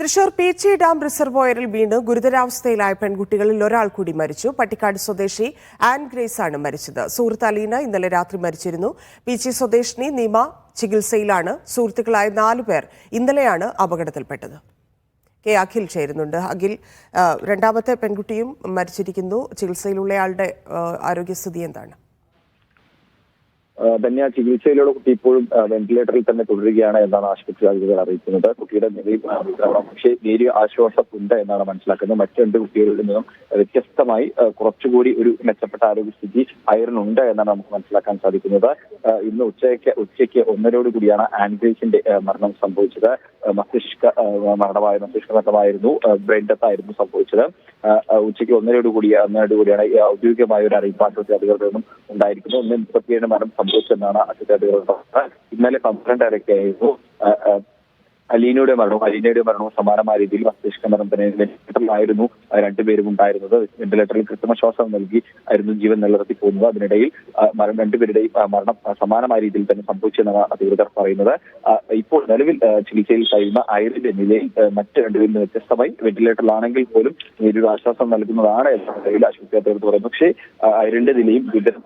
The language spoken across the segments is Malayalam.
തൃശൂർ പീച്ചി ഡാം റിസർവോയറിൽ വീണ് ഗുരുതരാവസ്ഥയിലായ പെൺകുട്ടികളിൽ ഒരാൾ കൂടി മരിച്ചു. പട്ടിക്കാട് സ്വദേശി ആൻ ഗ്രേസ് ആണ് മരിച്ചത്. സുഹൃത്ത് അലീന ഇന്നലെ രാത്രി മരിച്ചിരുന്നു. പീച്ചി സ്വദേശിനി നിമ ചികിത്സയിലാണ്. സുഹൃത്തുക്കളായ നാലു പേർ ഇന്നലെയാണ് അപകടത്തിൽപ്പെട്ടത്. കെ അഖിൽ ചേരുന്നുണ്ട്. അഖിൽ രണ്ടാമത്തെ പെൺകുട്ടിയും മരിച്ചിരിക്കുന്നു. ചികിത്സയിലുള്ളയാളുടെ ആരോഗ്യസ്ഥിതി എന്താണ്? ധന്യ ചികിത്സയിലൂടെ കുട്ടി ഇപ്പോഴും വെന്റിലേറ്ററിൽ തന്നെ തുടരുകയാണ് എന്നാണ് ആശുപത്രി അധികൃതർ അറിയിക്കുന്നത്. കുട്ടിയുടെ നിലയിൽ പക്ഷേ നേരിയ ആശ്വാസം ഉണ്ട് എന്നാണ് മനസ്സിലാക്കുന്നത്. മറ്റു രണ്ട് കുട്ടികളിൽ നിന്നും വ്യത്യസ്തമായി കുറച്ചുകൂടി ഒരു മെച്ചപ്പെട്ട ആരോഗ്യസ്ഥിതി അയറിനുണ്ട് എന്നാണ് നമുക്ക് മനസ്സിലാക്കാൻ സാധിക്കുന്നത്. ഇന്ന് ഉച്ചയ്ക്ക് ഉച്ചയ്ക്ക് ഒന്നരോട് കൂടിയാണ് ആൻഗ്രേസിന്റെ മരണം സംഭവിച്ചത്. മസ്തിഷ്ക മരണമായ മസ്തിഷ്ക മരണമായിരുന്നു ബ്രെയിൻ ഡെത്ത് ആയിരുന്നു സംഭവിച്ചത് ഉച്ചയ്ക്ക് ഒന്നരയോട് കൂടി ഒന്നരയോട് കൂടിയാണ് ഔദ്യോഗികമായ ഒരു അറിയിപ്പ് ആശുപത്രി അധികൃതരിൽ നിന്നും ഉണ്ടായിരിക്കുന്നത്. ഒന്ന് മുപ്പത്തിയേഴ് മരണം സംഭവിച്ചെന്നാണ് ആശുപത്രി അധികൃതർ ഇന്നലെ ആഹ് അലീനയുടെ മരണവും അലീനയുടെ മരണവും സമാനമായ രീതിയിൽ മസ്തിഷ്ക മരണത്തിന് വെന്റിലേറ്ററിലായിരുന്നു ആ രണ്ടുപേരും ഉണ്ടായിരുന്നത്. വെന്റിലേറ്ററിൽ കൃത്രിമശ്വാസം നൽകി ആയിരുന്നു ജീവൻ നിലനിർത്തി പോകുന്നത്. അതിനിടയിൽ മരണം രണ്ടുപേരുടെയും മരണം സമാനമായ രീതിയിൽ തന്നെ സംഭവിച്ചെന്നാണ് അധികൃതർ പറയുന്നത്. ഇപ്പോൾ നിലവിൽ ചികിത്സയിൽ കഴിയുന്ന അയറിന്റെ നിലയിൽ മറ്റ് രണ്ടുപേരിൽ നിന്ന് വ്യത്യസ്തമായി വെന്റിലേറ്ററിലാണെങ്കിൽ പോലും നേരിയൊരു ആശ്വാസം നൽകുന്നതാണ് എന്ന നിലയിൽ ആശുപത്രി അധികൃതർ പറയുന്നു. പക്ഷേ ആ, അയറിന്റെ നിലയും ഗുരുതരം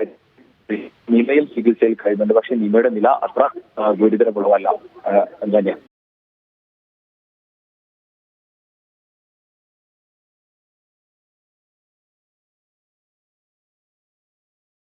നിമയും ചികിത്സയിൽ കഴിയുന്നുണ്ട്. പക്ഷേ നിമയുടെ നില അത്ര ഗുരുതരമുള്ളതല്ല. ആ, തന്നെയാണ്.